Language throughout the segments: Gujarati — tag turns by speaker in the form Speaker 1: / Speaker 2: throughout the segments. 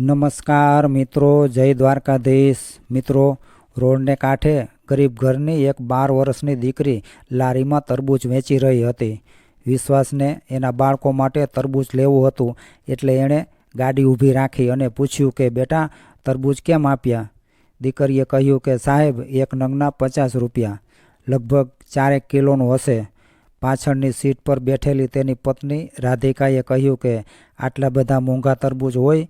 Speaker 1: નમસ્કાર મિત્રો, જય દ્વારકાધીશ. મિત્રો, રોડને કાંઠે ગરીબ ઘરની એક બાર વર્ષની દીકરી લારીમાં તરબૂચ વેચી રહી હતી. વિશ્વાસને એના બાળકો માટે તરબૂચ લેવું હતું, એટલે એણે ગાડી ઊભી રાખી અને પૂછ્યું કે, બેટા, તરબૂચ કેમ આપ્યા? દીકરીએ કહ્યું કે, સાહેબ, એક નંગના પચાસ રૂપિયા. લગભગ ચારેક કિલોનું હશે. પાછળની સીટ પર બેઠેલી તેની પત્ની રાધિકાએ કહ્યું કે, આટલા બધા મોંઘા તરબૂચ હોય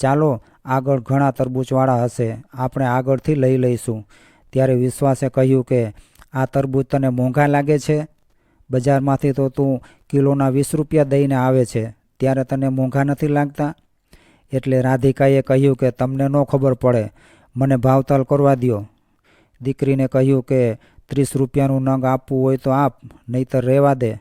Speaker 1: ચાલો, આગળ ઘણા તરબૂચવાળા હશે. આપણે આગળથી લઈ લઈશું. ત્યારે વિશ્વાસે કહ્યું કે, આ તરબૂચ તને મોંઘા લાગે છે? બજારમાંથી તો તું કિલોના વીસ રૂપિયા દઈને આવે છે. ત્યારે તને મોંઘા નથી લાગતા? એટલે રાધિકાએ કહ્યું કે, તમને ન ખબર પડે. મને ભાવતાલ કરવા દ્યો. દીકરીને કહ્યું કે, ત્રીસ રૂપિયાનું નંગ આપવું હોય તો આપ, નહીતર રહેવા દે.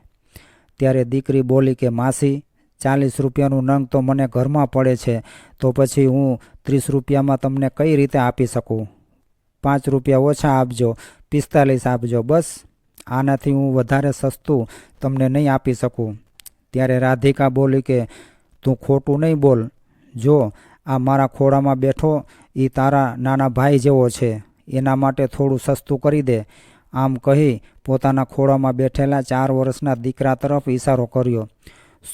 Speaker 1: ત્યારે દીકરી બોલી કે, માસી ચાલીસ રૂપિયાનું નંગ તો મને ઘરમાં પડે છે, તો પછી હું ત્રીસ રૂપિયામાં તમને કઈ રીતે આપી શકું? પાંચ રૂપિયા ઓછા આપજો, પિસ્તાલીસ આપજો, બસ. આનાથી હું વધારે સસ્તું તમને નહીં આપી શકું. ત્યારે રાધિકા બોલી કે, તું ખોટું નહીં બોલ. જો, આ મારા ખોળામાં બેઠો એ તારા નાના ભાઈ જેવો છે. એના માટે થોડું સસ્તું કરી દે. આમ કહી પોતાના ખોળામાં બેઠેલા ચાર વર્ષના દીકરા તરફ ઈશારો કર્યો.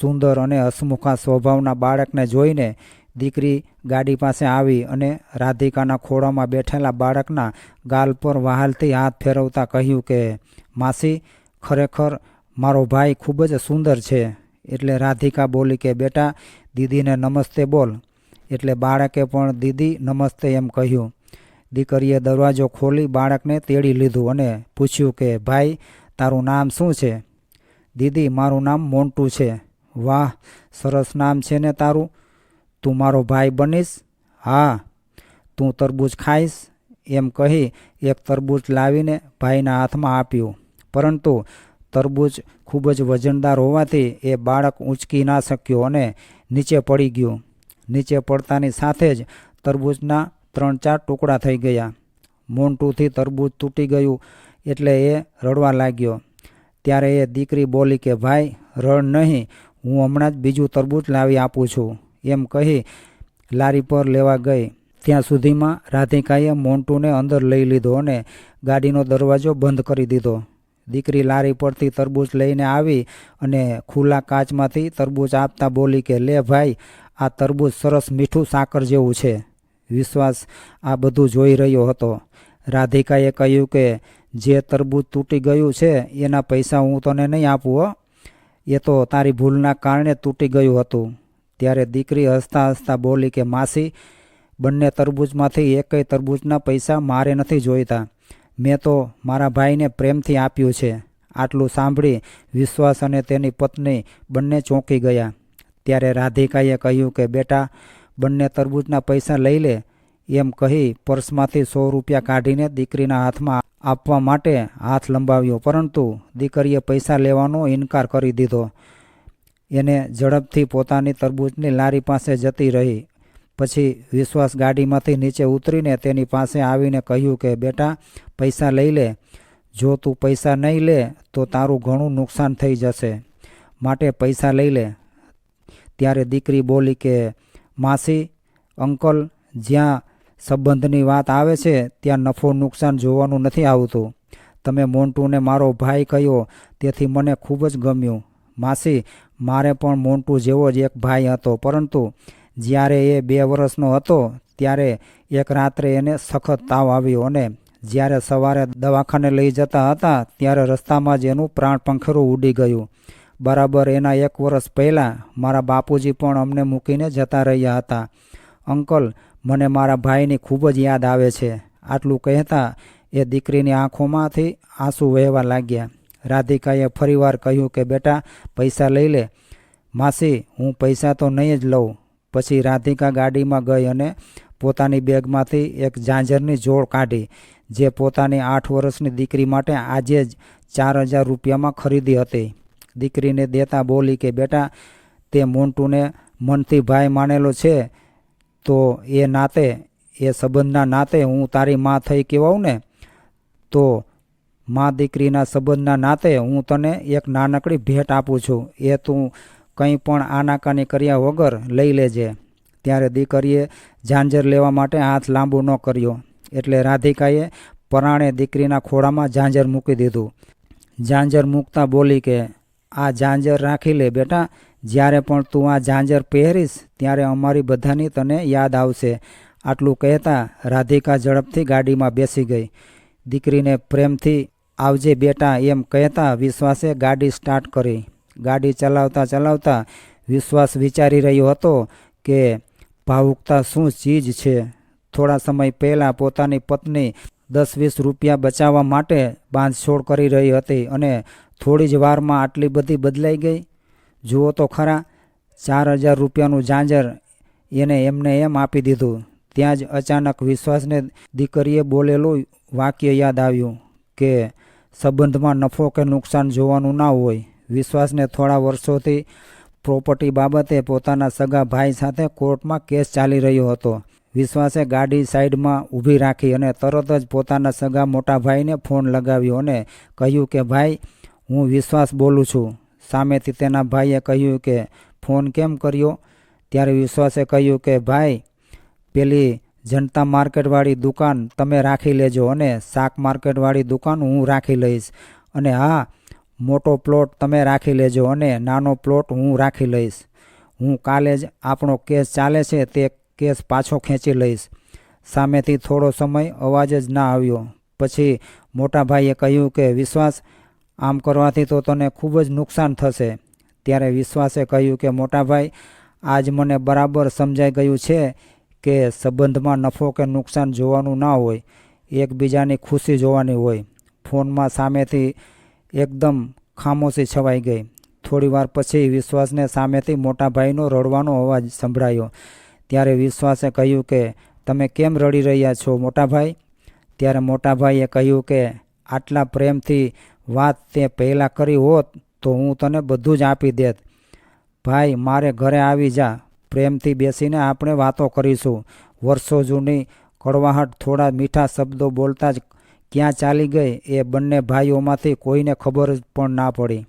Speaker 1: સુંદર અને હસમુખા સ્વભાવના બાળકને જોઈને દીકરી ગાડી પાસે આવી અને રાધિકાના ખોળામાં બેઠેલા બાળકના ગાલ પર વહાલથી હાથ ફેરવતા કહ્યું કે, માસી, ખરેખર મારો ભાઈ ખૂબ જ સુંદર છે. એટલે રાધિકા બોલી કે, બેટા, દીદીને નમસ્તે બોલ. એટલે બાળકે પણ દીદી નમસ્તે એમ કહ્યું. દીકરીએ દરવાજો ખોલી બાળકને તેડી લીધું અને પૂછ્યું કે, ભાઈ, તારું નામ શું છે? દીદી, મારું નામ મોન્ટુ છે. વાહ, સરસ નામ છે ને તારું. તું મારો ભાઈ બનીશ? હા. તું તરબૂચ ખાઈશ? એમ કહી એક તરબૂચ લાવીને ભાઈના હાથમાં આપ્યું. પરંતુ તરબૂચ ખૂબ જ વજનદાર હોવાથી એ બાળક ઊંચકી ના શક્યો અને નીચે પડી ગયું. નીચે પડતાની સાથે જ તરબૂચના ત્રણ ચાર ટુકડા થઈ ગયા. મોન્ટુથી તરબૂચ તૂટી ગયું એટલે એ રડવા લાગ્યો. ત્યારે એ દીકરી બોલી કે, ભાઈ, રડ નહીં. હું હમણાં જ બીજું તરબૂચ લાવી આપું છું. એમ કહી લારી પર લેવા ગઈ. ત્યાં સુધીમાં રાધિકાએ મોન્ટુને અંદર લઈ લીધો અને ગાડીનો દરવાજો બંધ કરી દીધો. દીકરી લારી પરથી તરબૂચ લઈને આવી અને ખુલ્લા કાચમાંથી તરબૂચ આપતા બોલી કે, લે ભાઈ, આ તરબૂચ સરસ મીઠું સાકર જેવું છે. વિશ્વાસ આ બધું જોઈ રહ્યો હતો. રાધિકાએ કહ્યું કે, જે તરબૂચ તૂટી ગયું છે, એના પૈસા હું તને નહીં આપું એ તો તારી ભૂલના કારણે તૂટી ગયું હતું. ત્યારે દીકરી હસતા હસતા બોલી કે, માસી, બંને તરબૂચમાંથી એકય તરબૂચના પૈસા મારે નથી જોઈતા. મેં તો મારા ભાઈને પ્રેમથી આપ્યું છે. આટલું સાંભળી વિશ્વાસ અને તેની પત્ની બંને ચોંકી ગયા. ત્યારે રાધિકાએ કહ્યું કે, બેટા, બંને તરબૂચના પૈસા લઈ લે. એમ કહી પર્સમાંથી સો રૂપિયા કાઢીને દીકરીના હાથમાં આપવા માટે હાથ લંબાવ્યો, પરંતુ દીકરીએ પૈસા લેવાનો ઇનકાર કરી દીધો. એને ઝડપથી પોતાની તરબૂચની લારી પાસે જતી રહી. પછી વિશ્વાસ ગાડીમાંથી નીચે ઉતરીને તેની પાસે આવીને કહ્યું કે, બેટા, પૈસા લઈ લે. જો તું પૈસા નહીં લે, તો તારું ઘણું નુકસાન થઈ જશે. માટે પૈસા લઈ લે. ત્યારે દીકરી બોલી કે, માસી, અંકલ, જ્યાં સંબંધની વાત આવે છે, ત્યાં નફો નુકસાન જોવાનું નથી આવતું. તમે મોન્ટુને મારો ભાઈ કહ્યો, તેથી મને ખૂબ જ ગમ્યું. માસી, મારે પણ મોન્ટુ જેવો જ એક ભાઈ હતો. પરંતુ જ્યારે એ બે વર્ષનો હતો, ત્યારે એક રાત્રે એને સખત તાવ આવ્યો અને જ્યારે સવારે દવાખાને લઈ જતા હતા, ત્યારે રસ્તામાં જ એનું પ્રાણ પંખેરું ઉડી ગયું. બરાબર એના એક વર્ષ પહેલાં મારા બાપુજી પણ અમને મૂકીને જતા રહ્યા હતા. અંકલ મને મારા ભાઈની ખૂબ જ યાદ આવે છે. આટલું કહેતા એ દીકરીની આંખોમાંથી આંસુ વહેવા લાગ્યા. રાધિકાએ ફરીવાર કહ્યું કે, બેટા, પૈસા લઈ લે. માસી, હું પૈસા તો નહીં જ લઉં. પછી રાધિકા ગાડીમાં ગઈ અને પોતાની બેગમાંથી એક ઝાંઝરની જોડ કાઢી, જે પોતાની આઠ વર્ષની દીકરી માટે આજે જ ચાર હજાર રૂપિયામાં ખરીદી હતી. દીકરીને દેતા બોલી કે, બેટા, તે મોન્ટુને મનથી ભાઈ માનેલો છે. તો એ નાતે, એ સંબંધના નાતે હું તારી માં થઈ કહેવાઉં ને, તો મા દીકરીના સંબંધના નાતે હું તને એક નાનકડી ભેટ આપું છું. એ તું કંઈ પણ આનાકાની કર્યા વગર લઈ લેજે. ત્યારે દીકરીએ ઝાંઝર લેવા માટે હાથ લાંબુ ન કર્યો. એટલે રાધિકાએ પરાણે દીકરીના ખોળામાં ઝાંઝર મૂકી દીધું. ઝાંઝર મૂકતા બોલી કે, આ ઝાંઝર રાખી લે બેટા જ્યારે પણ તું આ ઝાંઝર પહેરીશ, ત્યારે અમારી બધાની તને યાદ આવશે. આટલું કહેતા રાધિકા ઝડપથી ગાડીમાં બેસી ગઈ. દીકરીને પ્રેમથી, આવજે બેટા, એમ કહેતા વિશ્વાસે ગાડી સ્ટાર્ટ કરી. ગાડી ચલાવતા ચલાવતા વિશ્વાસ વિચારી રહ્યો હતો કે ભાવુકતા શું ચીજ છે. થોડા સમય પહેલાં પોતાની પત્ની દસ વીસ રૂપિયા બચાવવા માટે બાંધછોડ કરી રહી હતી અને થોડી જ વારમાં આટલી બધી બદલાઈ ગઈ. જુઓ તો ખરા, ચાર હજાર રૂપિયાનું ઝાંઝર એને એમને એમ આપી દીધું. ત્યાં જ અચાનક વિશ્વાસને દીકરીએ બોલેલું વાક્ય યાદ આવ્યું કે સંબંધમાં નફો કે નુકસાન જોવાનું ના હોય. વિશ્વાસને થોડા વર્ષોથી પ્રોપર્ટી બાબતે પોતાના સગા ભાઈ સાથે કોર્ટમાં કેસ ચાલી રહ્યો હતો. વિશ્વાસે ગાડી સાઈડમાં ઊભી રાખી અને તરત જ પોતાના સગા મોટા ભાઈને ફોન લગાવ્યો અને કહ્યું કે, ભાઈ, હું વિશ્વાસ બોલું છું. સામેથી તેના ભાઈએ કહ્યું કે, ફોન કેમ કર્યો? ત્યારે વિશ્વાસે કહ્યું કે, ભાઈ, પેલી જનતા માર્કેટવાળી દુકાન તમે રાખી લેજો અને શાક માર્કેટવાળી દુકાન હું રાખી લઈશ. અને હા, મોટો પ્લોટ તમે રાખી લેજો અને નાનો પ્લોટ હું રાખી લઈશ. હું કાલે જ આપણો કેસ ચાલે છે તે કેસ પાછો ખેંચી લઈશ. સામેથી થોડો સમય અવાજ જ ના આવ્યો. પછી મોટા ભાઈએ કહ્યું કે, વિશ્વાસ આમ કરવાથી તો તને ખૂબ જ નુકસાન થશે. ત્યારે વિશ્વાસે કહ્યું કે, મોટાભાઈ, આજ મને બરાબર સમજાઈ ગયું છે કે સંબંધમાં નફો કે નુકસાન જોવાનું ના હોય, એકબીજાની ખુશી જોવાની હોય. ફોનમાં સામેથી એકદમ ખામોશી છવાઈ ગઈ. થોડીવાર પછી વિશ્વાસને સામેથી મોટાભાઈનો રડવાનો અવાજ સંભળાયો. ત્યારે વિશ્વાસે કહ્યું કે, તમે કેમ રડી રહ્યા છો, મોટાભાઈ? ત્યારે મોટાભાઈએ કહ્યું કે, આટલા પ્રેમથી વાત તે પહેલાં કરી હોત તો હું તને બધું જ આપી દેત. ભાઈ, મારે ઘરે આવી જા. પ્રેમથી બેસીને આપણે વાતો કરીશું. વર્ષો જૂની કડવાહટ, થોડા મીઠા શબ્દો બોલતા જ ક્યાં ચાલી ગઈ એ બંને ભાઈઓમાંથી કોઈને ખબર પણ ના પડી.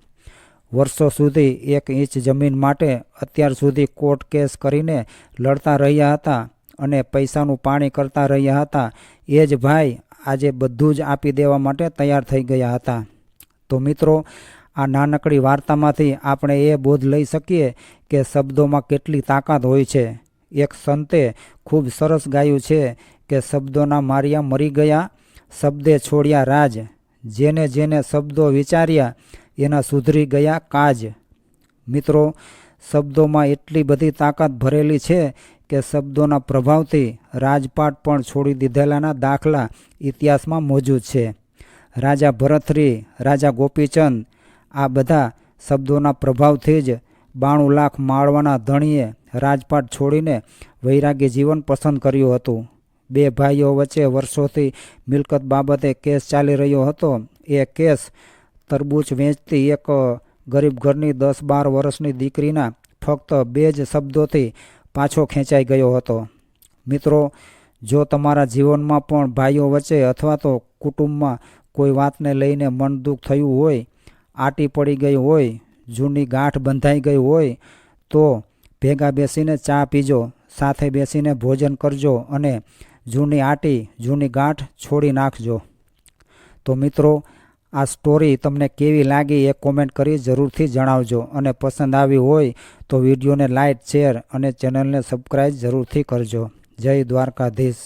Speaker 1: વર્ષો સુધી એક ઇંચ જમીન માટે અત્યાર સુધી કોર્ટ કેસ કરીને લડતા રહ્યા હતા અને પૈસાનું પાણી કરતા રહ્યા હતા. એ જ ભાઈ આજે બધું જ આપી દેવા માટે તૈયાર થઈ ગયા હતા. તો મિત્રો, આ નાનકડી વાર્તામાંથી આપણે એ બોધ લઈ શકીએ કે શબ્દોમાં કેટલી તાકાત હોય છે. એક સંતે ખૂબ સરસ ગાયું છે કે શબ્દોના માર્યા મરી ગયા, શબ્દે છોડ્યા રાજ. જેને જેને શબ્દો વિચાર્યા, એના સુધરી ગયા કાજ. મિત્રો, શબ્દોમાં એટલી બધી તાકાત ભરેલી છે કે શબ્દોના પ્રભાવથી રાજપાટ પણ છોડી દીધેલાના દાખલા ઇતિહાસમાં મોજૂદ છે. રાજા ભરતરી, રાજા ગોપીચંદ, આ બધા શબ્દોના પ્રભાવથી જ બાણું લાખ માળવાના ધણીએ રાજપાટ છોડીને વૈરાગ્ય જીવન પસંદ કર્યું હતું. બે ભાઈઓ વચ્ચે વર્ષોથી મિલકત બાબતે કેસ ચાલી રહ્યો હતો. એ કેસ તરબૂચ વેચતી એક ગરીબ ઘરની દસ બાર વર્ષની દીકરીના ફક્ત બે જ શબ્દોથી પાછો ખેંચાઈ ગયો હતો. મિત્રો, જો તમારા જીવનમાં પણ ભાઈઓ વચ્ચે અથવા તો કુટુંબમાં કોઈ વાતને લઈને મન દુઃખ થયું હોય, આટી પડી ગઈ હોય, જૂની ગાંઠ બંધાઈ ગઈ હોય, તો ભેગા બેસીને ચા પીજો, સાથે બેસીને ભોજન કરજો અને જૂની આટી, જૂની ગાંઠ છોડી નાખજો. તો મિત્રો, આ સ્ટોરી તમને કેવી લાગી એ કોમેન્ટ કરી જરૂરથી જણાવજો અને પસંદ આવી હોય તો વિડીયોને લાઇક શેર અને ચેનલને સબસ્ક્રાઈબ જરૂરથી કરજો. જય દ્વારકાધીશ.